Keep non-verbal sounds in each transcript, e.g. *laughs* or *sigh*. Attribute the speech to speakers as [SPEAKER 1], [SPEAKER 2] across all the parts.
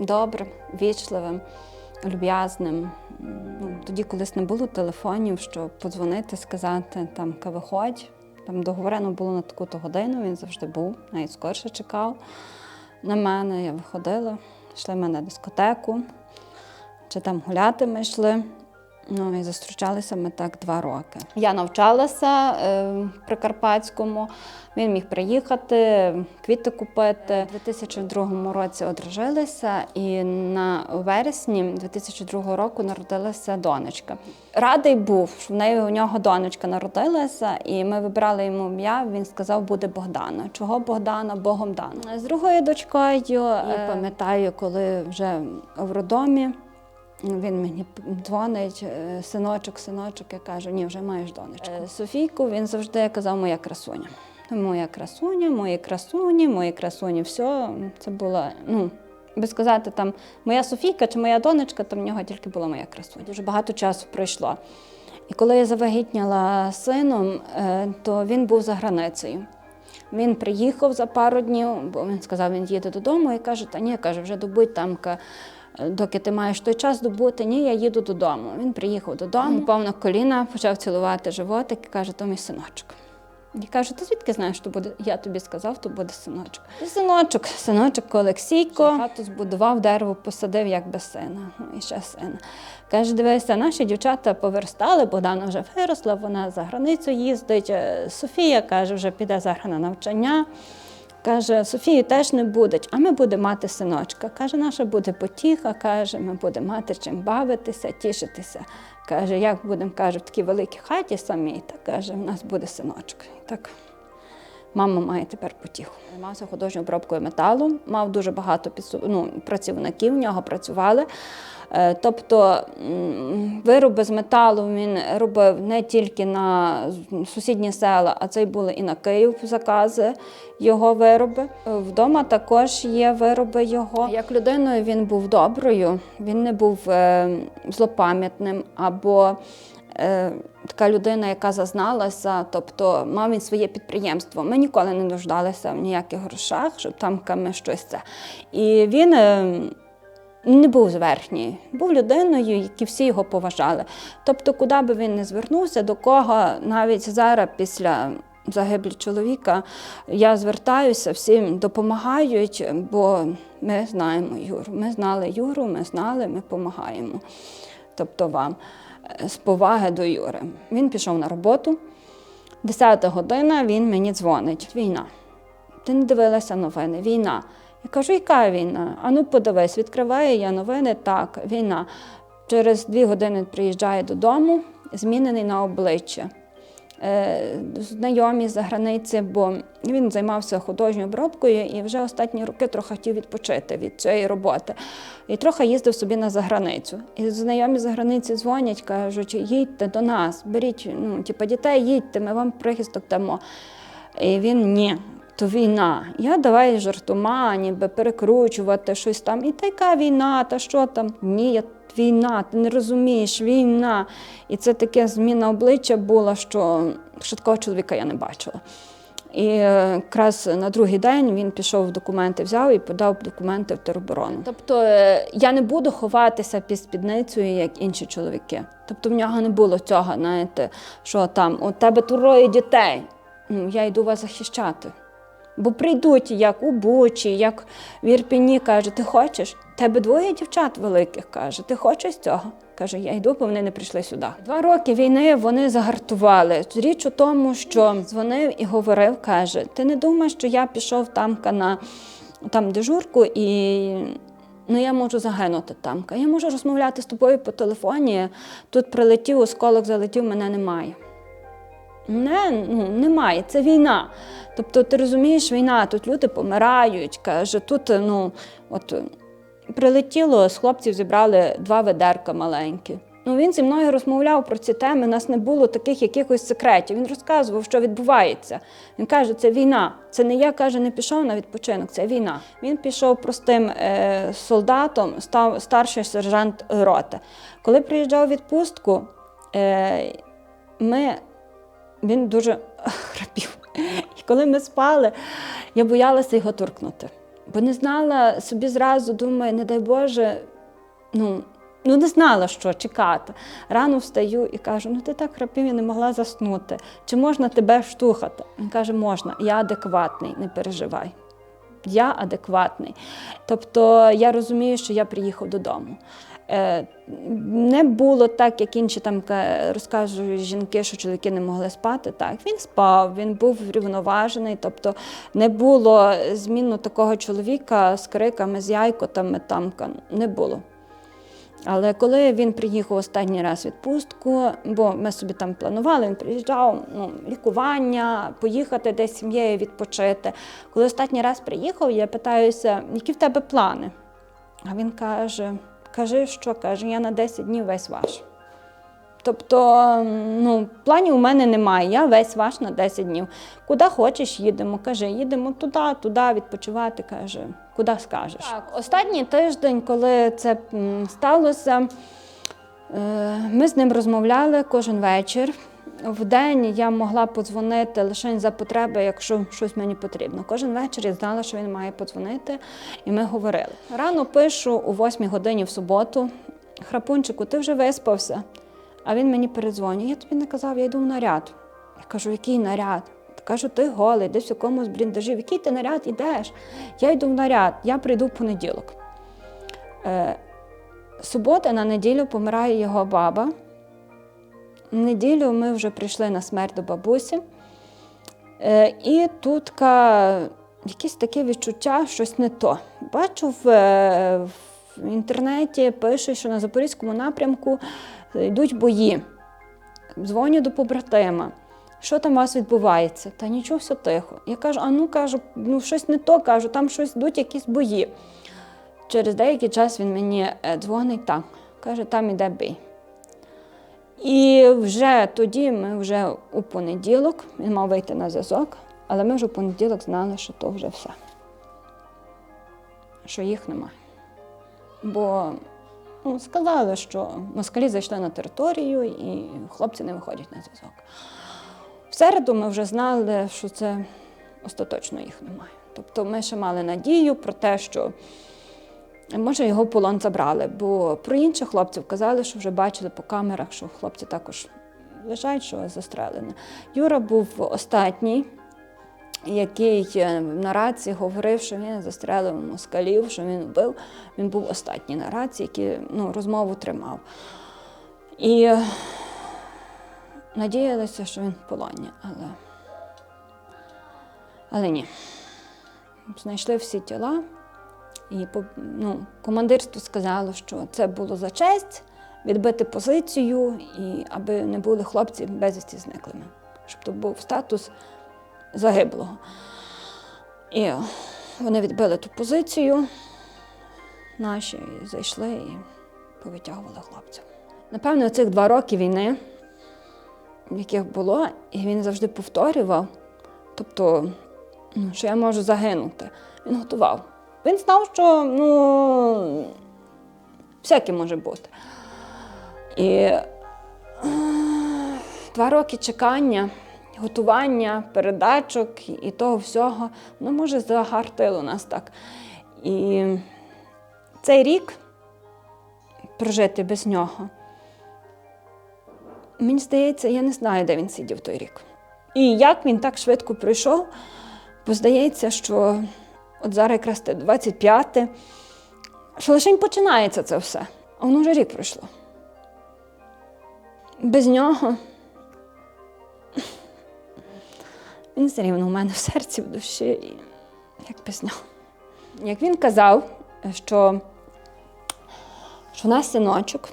[SPEAKER 1] Добрим, вічливим, люб'язним. Ну, тоді колись не було телефонів, щоб подзвонити, сказати, там, «Ка виходь. Там договорено було на таку-то годину, він завжди був, навіть скорше чекав на мене. Я виходила, йшли ми на дискотеку, чи там гуляти ми йшли. Ну і зустрічалися ми так два роки. Я навчалася е, в Прикарпатському. Він міг приїхати, квіти купити. У 2002 році одружилися, і на вересні 2002 року народилася донечка. Радий був, що в неї у нього донечка народилася, і ми вибрали йому ім'я. Він сказав, буде Богдана. Чого Богдана? Богом дана. З другою дочкою і пам'ятаю, коли вже в роддомі. Він мені дзвонить, е, синочок, синочок, я кажу, ні, вже маєш донечку. Е, Софійку він завжди казав моя красуня. Моя красуня, мої красуні, мої красуні, все. Це було, ну, би сказати, там моя Софійка чи моя донечка, то в нього тільки була моя красуня. Дуже багато часу пройшло. І коли я завагітняла сином, е, то він був за границею. Він приїхав за пару днів, бо він сказав, він їде додому і каже, та ні, каже, вже добудь там. Доки ти маєш той час добути, ні, я їду додому. Він приїхав додому, впав на коліна, почав цілувати животик і каже, то мій синочок. Я кажу, ти звідки знаєш, що буде? Я тобі сказав, то буде синочок. І синочок, синочок Олексійко. Хату збудував, дерево посадив, як без сина. Ну і ще сина. Каже, дивися, наші дівчата поверстали, Богдана вже виросла, вона за границю їздить. Е, Софія каже, вже піде зараз на навчання. Каже, Софії теж не буде, а ми будемо мати синочка. Каже, наша буде потіха, каже, ми будемо мати чим бавитися, тішитися. Каже, як будемо каже, в такій великій хаті самій, так каже, в нас буде синочок. І так мама має тепер потіху. Займався художньою обробкою металу, мав дуже багато підсу- ну, працівників, в нього працювали. Е, Тобто вироби з металу він робив не тільки на сусідні села, а це й були і на Київ закази його вироби. Вдома також є вироби його. Як людиною він був доброю, він не був е, злопам'ятним або е, така людина, яка зазналася, тобто мав він своє підприємство. Ми ніколи не нуждалися в ніяких грошах, щоб там ми щось це. І він. е, не був зверхній, був людиною, які всі його поважали. Тобто, куди би він не звернувся, до кого навіть зараз, після загиблі чоловіка, я звертаюся, всім допомагають, бо ми знаємо Юру. Ми знали Юру, ми знали, ми допомагаємо. Тобто вам е, з поваги до Юри. Він пішов на роботу. Десята година він мені дзвонить. Війна. Ти не дивилася новини, війна. Я кажу, яка війна? А ну подивись, відкриваю я новини, так, війна. Через дві години приїжджає додому, змінений на обличчя. Е, знайомі за границі, бо він займався художньою обробкою і вже останні роки трохи хотів відпочити від цієї роботи. І трохи їздив собі на заграницю. І знайомі за границі дзвонять, кажуть, їдьте до нас, беріть ну, типу, дітей, їдьте, ми вам прихисток дамо. І він ні. То війна. Я давай жартома, ніби перекручувати щось там. І та яка війна, та що там? Ні, я війна, ти не розумієш, війна. І це таке зміна обличчя була, що ще такого чоловіка я не бачила. І е, якраз на другий день він пішов в документи, взяв і подав документи в тероборону. Тобто е, я не буду ховатися під спідницею, як інші чоловіки. Тобто в нього не було цього, знаєте, що там у тебе троє дітей. Ну, я йду вас захищати. Бо прийдуть як у Бучі, як в Ірпіні, каже, ти хочеш? Тебе двоє дівчат великих, каже, ти хочеш цього? Каже, я йду, бо вони не прийшли сюди. Два роки війни вони загартували. Річ у тому, що дзвонив і говорив, каже, ти не думаєш, що я пішов там на там дежурку і ну я можу загинути там. Я можу розмовляти з тобою по телефоні. Тут прилетів, осколок залетів, мене немає. Не, ну, немає, це війна. Тобто, ти розумієш, війна, тут люди помирають. Каже, тут ну, от, прилетіло, з хлопців зібрали два ведерка маленькі. Ну, він зі мною розмовляв про ці теми, у нас не було таких якихось секретів. Він розказував, що відбувається. Він каже, це війна. Це не я каже, не пішов на відпочинок, це війна. Він пішов простим е, солдатом, став старший сержант роти. Коли приїжджав у відпустку, е, ми він дуже храпів. І коли ми спали, я боялася його торкнути. Бо не знала собі зразу, думаю, не дай Боже, ну, ну не знала, що чекати. Рано встаю і кажу: ну ти так храпів, я не могла заснути. Чи можна тебе штухати? Він каже, можна, я адекватний, не переживай. Я адекватний. Тобто я розумію, що я приїхав додому. Е, Не було так, як інші там розказують жінки, що чоловіки не могли спати. Так, він спав, він був врівноважений, тобто не було зміну такого чоловіка з криками, з яйкотами, там не було. Але коли він приїхав останній раз в відпустку, бо ми собі там планували, він приїжджав, ну, лікування, поїхати десь з сім'єю відпочити. Коли останній раз приїхав, я питаюся, які в тебе плани? А він каже: кажи, що каже, я на 10 днів весь ваш. Тобто, ну, планів у мене немає, я весь ваш на 10 днів. Куди хочеш, їдемо. Каже, їдемо туди, туди відпочивати. Каже, куди скажеш. Так, останній тиждень, коли це сталося, е, ми з ним розмовляли кожен вечір. В день я могла подзвонити лише за потреби, якщо щось мені потрібно. Кожен вечір я знала, що він має подзвонити, і ми говорили. Рано пишу о 8 годині в суботу. Храпунчику, ти вже виспався. А він мені передзвонює. Я тобі не казав, я йду в наряд. Я кажу, який наряд? Кажу, ти голий, десь в якомусь бліндажі. В який ти наряд ідеш? Я йду в наряд, я прийду в понеділок. Е, субота на неділю помирає його баба. Неділю ми вже прийшли на смерть до бабусі. Е, і тут якесь таке відчуття, щось не то. Бачу в, е, інтернеті, пишуть, що на Запорізькому напрямку йдуть бої. Дзвоню до побратима. Що там у вас відбувається? Та нічого, все тихо. Я кажу, а ну кажу, ну щось не то кажу, там щось йдуть якісь бої. Через деякий час він мені е, дзвонить так, каже, там іде бій. І вже тоді ми вже у понеділок, він мав вийти на зв'язок, але ми вже в понеділок знали, що то вже все. Що їх немає. Бо ну, сказали, що москалі зайшли на територію і хлопці не виходять на зв'язок. В середу ми вже знали, що це остаточно їх немає. Тобто ми ще мали надію про те, що може його полон забрали, бо про інших хлопців казали, що вже бачили по камерах, що хлопці також лежать, що застрелені. Юра був останній, який е, на рації говорив, що він застрелив москалів, що він вбив. Він був останній на рації, який ну, розмову тримав. І е, надіялися, що він в полоні, але, але ні. Знайшли всі тіла. І ну, командирство сказало, що це було за честь відбити позицію, і аби не були хлопці безвісті зниклими, щоб то був статус загиблого. І вони відбили ту позицію, наші і зайшли і повитягували хлопців. Напевно, цих два роки війни, яких було, і він завжди повторював, тобто, ну, що я можу загинути. Він готував. Він знав, що ну, всяке може бути. І е, два роки чекання, готування, передачок і того всього, ну, може, загартило нас так. І цей рік прожити без нього. Мені здається, я не знаю, де він сидів той рік. І як він так швидко пройшов, бо здається, що от зараз якраз те 25, що лише починається це все, а воно вже рік пройшло. Без нього. Він все рівно у мене в серці, в душі, і як без нього. Як він казав, що, що у нас синочок,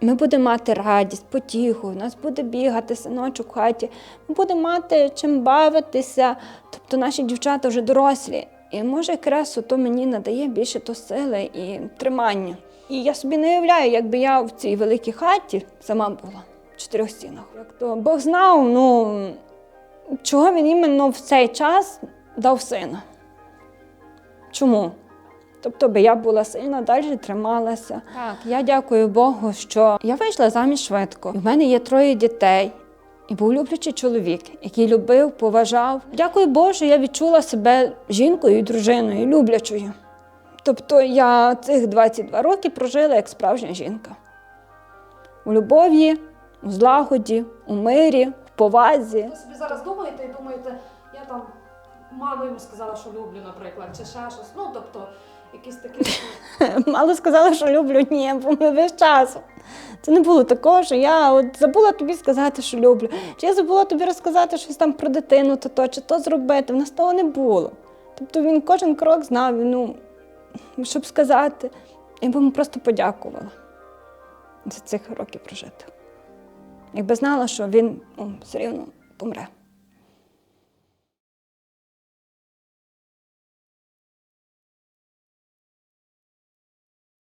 [SPEAKER 1] ми будемо мати радість, потіху, у нас буде бігати синочок в хаті, ми будемо мати чим бавитися. Тобто наші дівчата вже дорослі. І може якраз то мені надає більше то сили і тримання. І я собі не уявляю, якби я в цій великій хаті сама була в чотирьох стінах. Як то Бог знав, ну чого він іменно в цей час дав сина. Чому? Тобто би я була сильна, далі трималася. Так, я дякую Богу, що я вийшла заміж швидко. У мене є троє дітей. І був люблячий чоловік, який любив, поважав. Дякую Боже, я відчула себе жінкою дружиною, люблячою. Тобто я цих 22 роки прожила як справжня жінка. У любові, у злагоді, у мирі, в повазі.
[SPEAKER 2] Ви собі зараз думаєте і думаєте, я там маму йому сказала, що люблю, наприклад, чи ще щось. Ну, тобто, якісь такі. *laughs*
[SPEAKER 1] Мало сказала, що люблю, ні, бо ми весь час. Це не було такого, що я от забула тобі сказати, що люблю. Чи я забула тобі розказати щось там про дитину, то то, чи то зробити. В нас того не було. Тобто він кожен крок знав, ну, щоб сказати. Я б йому просто подякувала за цих років прожитих. Якби знала, що він ну, все рівно помре.